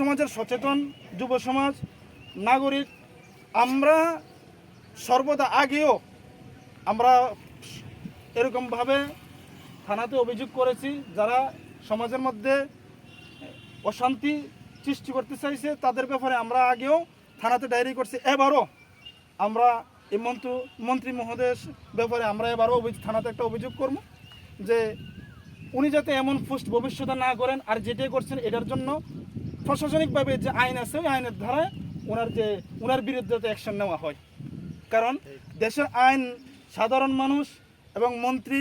সমাজের সচেতন যুব সমাজ, নাগরিক, আমরা সর্বদা আগেও আমরা এরকমভাবে থানাতে অভিযোগ করেছি, যারা সমাজের মধ্যে অশান্তি সৃষ্টি করতে চাইছে, তাদের ব্যাপারে আমরা আগেও থানাতে ডায়েরি করছি। এবারও আমরা এই মন্ত্র, মন্ত্রী মহোদয়ের ব্যাপারে আমরা এবারও অভিযোগ, থানাতে একটা অভিযোগ করব যে উনি যাতে এমন পোস্ট ভবিষ্যতে না করেন, আর যেটাই করছেন এটার জন্য প্রশাসনিকভাবে যে আইন আছে, ওই আইনের ধারায় ওনার যে, ওনার বিরুদ্ধে অ্যাকশন নেওয়া হয়। কারণ দেশের আইন সাধারণ মানুষ এবং মন্ত্রী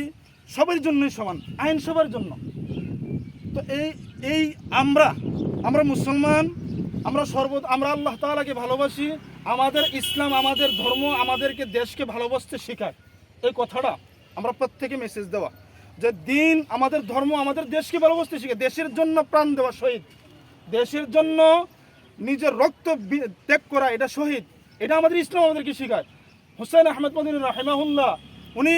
সবার জন্যই সমান, আইন সবার জন্য। তো এই এই আমরা আমরা মুসলমান, আমরা সর্ব আমরা আল্লাহ তাআলাকে ভালোবাসি, আমাদের ইসলাম, আমাদের ধর্ম, আমাদেরকে দেশকে ভালোবাসতে শেখায়। এই কথাটা আমরা প্রত্যেকে মেসেজ দেওয়া। যে দিন আমাদের ধর্ম, আমাদের দেশকে ভালোবাসতে শেখায়, দেশের জন্য প্রাণ দেওয়া শহীদ। দেশের জন্য নিজের রক্ত ত্যাগ করা, এটা শহীদ। এটা আমাদের ইসলাম আমাদেরকে শেখায় হোসেন আহমেদ মদিন রাহেমাহুল্লাহ, উনি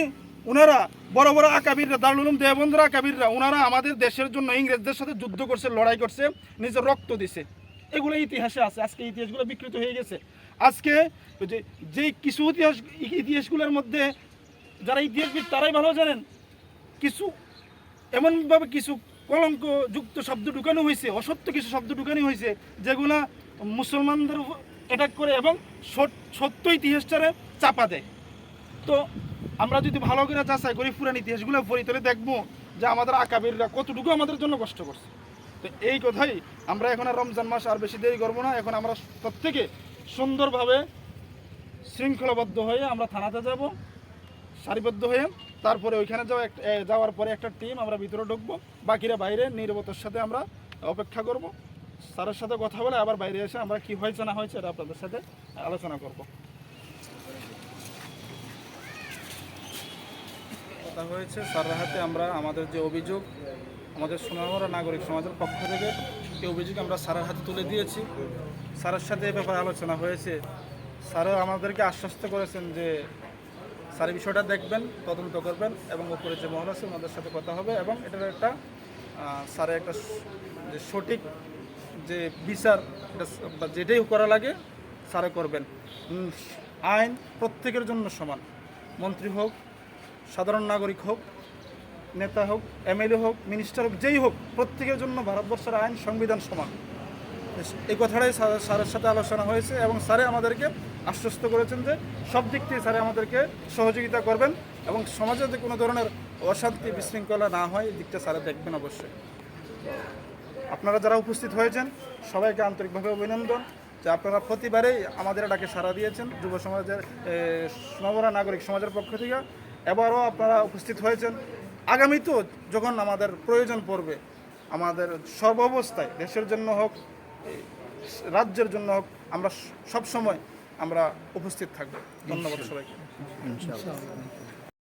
ওনারা বড় বড় আকাবিররা, দারুল উলুম দেবন্দরা আকাবিররা ওনারা আমাদের দেশের জন্য ইংরেজদের সাথে যুদ্ধ করছে, লড়াই করছে, নিজের রক্ত দিছে। এগুলো ইতিহাসে আছে, আজকে ইতিহাসগুলো বিকৃত হয়ে গেছে। আজকে যে যে কিছু ইতিহাস, ইতিহাসগুলোর মধ্যে যারা ইতিহাসবিদ, তারাই ভালো জানেন। কিছু, এমনভাবে কিছু কলঙ্ক যুক্ত শব্দ ঢুকানো হয়েছে, অসত্য কিছু শব্দ ঢুকানো হয়েছে, যেগুলা মুসলমানদের অ্যাটাক করে এবং সত্য ইতিহাসটারে চাপা দেয়। তো আমরা যদি ভালো করে যাচাই করি পুরান ইতিহাসগুলো পড়ি তাহলে দেখব যে আমাদের আকাবিররা কতটুকু আমাদের জন্য কষ্ট করছে। তো এই কথাই আমরা এখন আর রমজান মাস আর বেশি দেরি করব না, এখন আমরা প্রত্যেকে সুন্দরভাবে শৃঙ্খলাবদ্ধ হয়ে আমরা থানাতে যাব, সারিবদ্ধ হয়ে তারপরে ওইখানে যাওয়া যাওয়ার পরে একটা টিম আমরা ভিতরে ঢুকবো। বাকিরা বাইরে, নিরবতার সাথে আমরা অপেক্ষা করব। স্যারের সাথে কথা বলে আবার বাইরে এসে আমরা কি হয়েছে না হয়েছে এটা আপনাদের সাথে আলোচনা করব। কথা হয়েছে, স্যারের হাতে আমরা আমাদের যে অভিযোগ, আমাদের সোনামরা নাগরিক সমাজের পক্ষ থেকে এই অভিযোগ আমরা স্যারের হাতে তুলে দিয়েছি। স্যারের সাথে এ ব্যাপারে আলোচনা হয়েছে। স্যারও আমাদেরকে আশ্বস্ত করেছেন যে স্যার বিষয়টা দেখবেন, তদন্ত করবেন এবং উপরে যে মহল আছে ওনাদের সাথে কথা হবে এবং এটার একটা স্যারের একটা যে সঠিক যে বিচার, এটা যেটাই করা লাগে, স্যারে করবেন। আইন প্রত্যেকের জন্য সমান। মন্ত্রী হোক, সাধারণ নাগরিক হোক, নেতা হোক, এমএলএ হোক, মিনিস্টার হোক, যেই হোক, প্রত্যেকের জন্য ভারতবর্ষের আইন, সংবিধান সমান। এই কথাটাই স্যার- স্যারের সাথে আলোচনা হয়েছে এবং স্যারে আমাদেরকে আশ্বস্ত করেছেন যে সব দিক থেকে স্যারে আমাদেরকে সহযোগিতা করবেন এবং সমাজে যে কোনো ধরনের অশান্তি বিশৃঙ্খলা না হয়, এই দিকটা স্যারে দেখবেন অবশ্যই। আপনারা যারা উপস্থিত হয়েছেন, সবাইকে আন্তরিকভাবে অভিনন্দন যে আপনারা প্রতিবারেই আমাদের ডাকে সাড়া দিয়েছেন, যুব সমাজের নবরা নাগরিক সমাজের পক্ষ থেকে। এবারও আপনারা উপস্থিত হয়েছেন। আগামীতেও যখন আমাদের প্রয়োজন পড়বে, আমাদের সর্বাবস্থায়, দেশের জন্য হোক রাজ্যের জন্য আমরা সব সময় আমরা উপস্থিত থাকব। ধন্যবাদ সবাইকে।